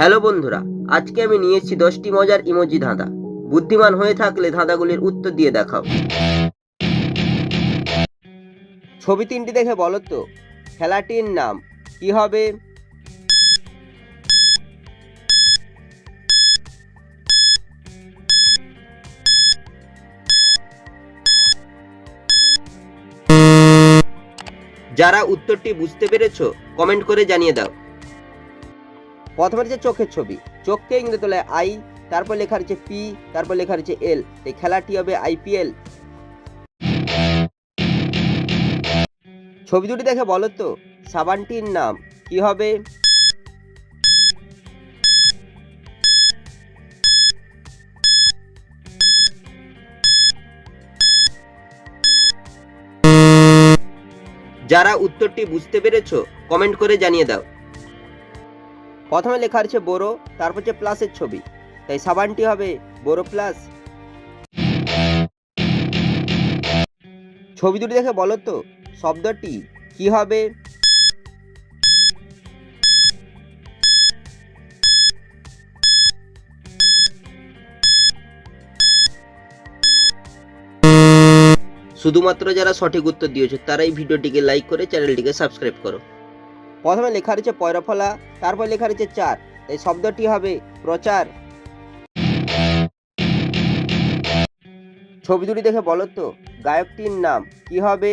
Hello বন্ধুরা, আজকে আমি নিয়ে এসেছি দশটি মজার ইমোজি ধাঁধা। বুদ্ধিমান হয়ে থাকলে ধাঁধাগুলির উত্তর দিয়ে দেখাও। ছবি তিনটি দেখে বলো তো, খেলাটির নাম কি হবে? যারা উত্তরটি বুঝতে পেরেছ, কমেন্ট করে জানিয়ে দাও। প্রথমে রয়েছে চোখের ছবি। চোখকে ইংরেজি তোলায় আই, তারপর লেখা রয়েছে পি, তারপর লেখা রয়েছে এল। এই খেলাটি হবে আইপিএল ছবি দুটি দেখে বলো তো, সাবানটির নাম কি হবে? যারা উত্তরটি বুঝতে পেরেছ কমেন্ট করে জানিয়ে দাও। প্রথমে লেখা আছে বোরো, তারপর হচ্ছে প্লাসের ছবি। তাই সাবানটি হবে বোরো প্লাস। ছবি দুটি দেখে বলো তো, শব্দটি কি হবে? শুধুমাত্র যারা সঠিক উত্তর দিয়েছ, তারাই ভিডিওটিকে লাইক করে চ্যানেলটিকে সাবস্ক্রাইব করো। প্রথমে লেখা রয়েছে পয়রফলা, তারপর লেখা রয়েছে চার। এই শব্দটি হবে প্রচার। ছবি দুটি দেখে বলো তো, গায়কটির নাম কি হবে?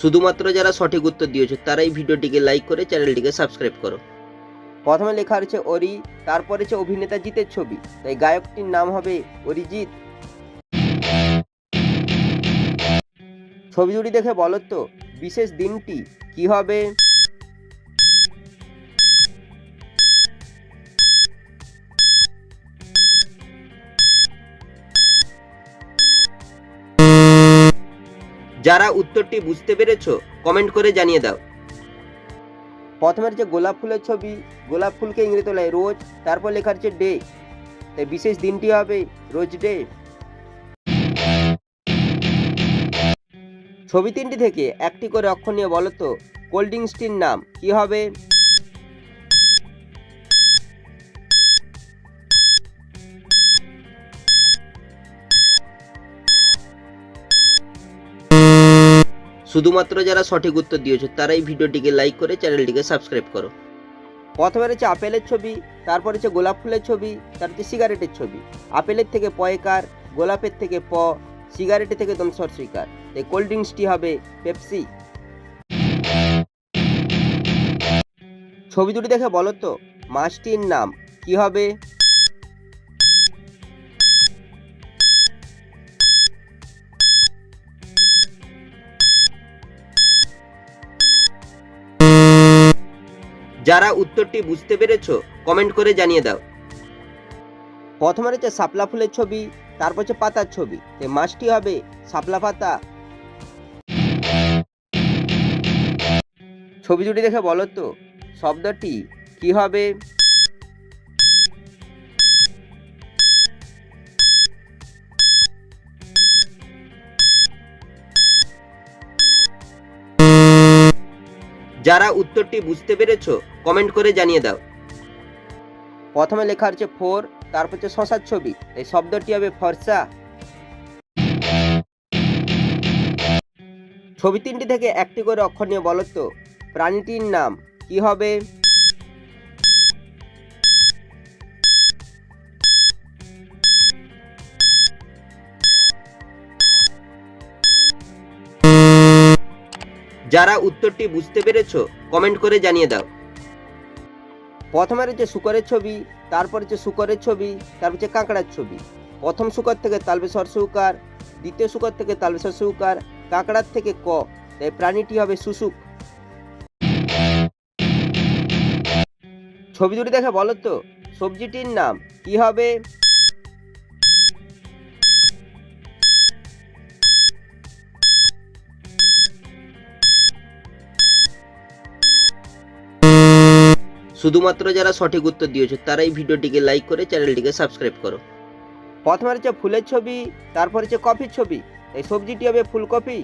শুধুমাত্র যারা সঠিক উত্তর দিয়েছ, তারাই ভিডিওটিকে লাইক করে চ্যানেলটিকে সাবস্ক্রাইব করো। প্রথমে লেখা রয়েছে অরি তারপরে হচ্ছে অভিনেতা জিতের ছবি তাই গায়কটির নাম হবে অরিজিৎ। ছবি দুটি দেখে বলো তো, বিশেষ দিনটি কি হবে? যারা উত্তরটি বুঝতে পেরেছ, কমেন্ট করে জানিয়ে দাও। প্রথমে যে গোলাপ ফুলের ছবি, গোলাপ ফুলকে ইংরেজি তোলায় রোজ, তারপর লেখা হচ্ছে ডে। তাই বিশেষ দিনটি হবে রোজ ডে। ছবি তিনটি থেকে একটি করে অক্ষর নিয়ে বলতো কোল্ড ড্রিঙ্কসটির নাম কি হবে? শুধুমাত্র যারা সঠিক উত্তর দিয়েছ, তারাই ভিডিওটিকে লাইক করে চ্যানেলটিকে সাবস্ক্রাইব করো। প্রথমে রয়েছে আপেলের ছবি, তারপর হচ্ছে গোলাপ ফুলের ছবি তার হচ্ছে সিগারেটের ছবি। আপেলের থেকে পয়কার গোলাপের থেকে প সিগারেটের থেকে দমসর শিকার এই কোল্ড ড্রিঙ্কসটি হবে পেপসি ছবি দুটি দেখে বলো তো, মাছটির নাম কি হবে? যারা উত্তরটি বুঝতে পেরেছ কমেন্ট করে জানিয়ে দাও। প্রথমে রয়েছে শাপলা ফুলের ছবি, তারপর হচ্ছে পাতার ছবি। এই মাছটি হবে শাপলা পাতা। ছবি দুটি দেখে বলো তো, শব্দটি কি হবে? যারা উত্তরটি বুঝতে পেরেছ কমেন্ট করে জানিয়ে দাও। প্রথমে লেখা হচ্ছে ফোর, তারপর হচ্ছে শশার ছবি। এই শব্দটি হবে ফর্সা। ছবি তিনটি থেকে একটি করে অক্ষর নিয়ে বলতো প্রাণীটির নাম কি হবে? যারা উত্তরটি বুঝতে পেরেছ কমেন্ট করে জানিয়ে দাও। প্রথমে রয়েছে শুকরের ছবি, তারপর হচ্ছে শুকরের ছবি, তারপর হচ্ছে কাঁকড়ার ছবি। প্রথম শুকর থেকে তালবেশ্বর সুকার দ্বিতীয় শুকর থেকে তালবেশ্বর সুকার কাঁকড়ার থেকে ক, তাই প্রাণীটি হবে শুশুক। ছবি দুটি দেখে বলো তো, সবজিটির নাম কি হবে? শুধুমাত্র যারা সঠিক উত্তর দিয়েছ, তারাই ভিডিওটিকে লাইক করে চ্যানেলটিকে সাবস্ক্রাইব করো। প্রথমে হচ্ছে ফুলের ছবি, তারপর হচ্ছে কফির ছবি। এই সবজিটি হবে ফুলকপি।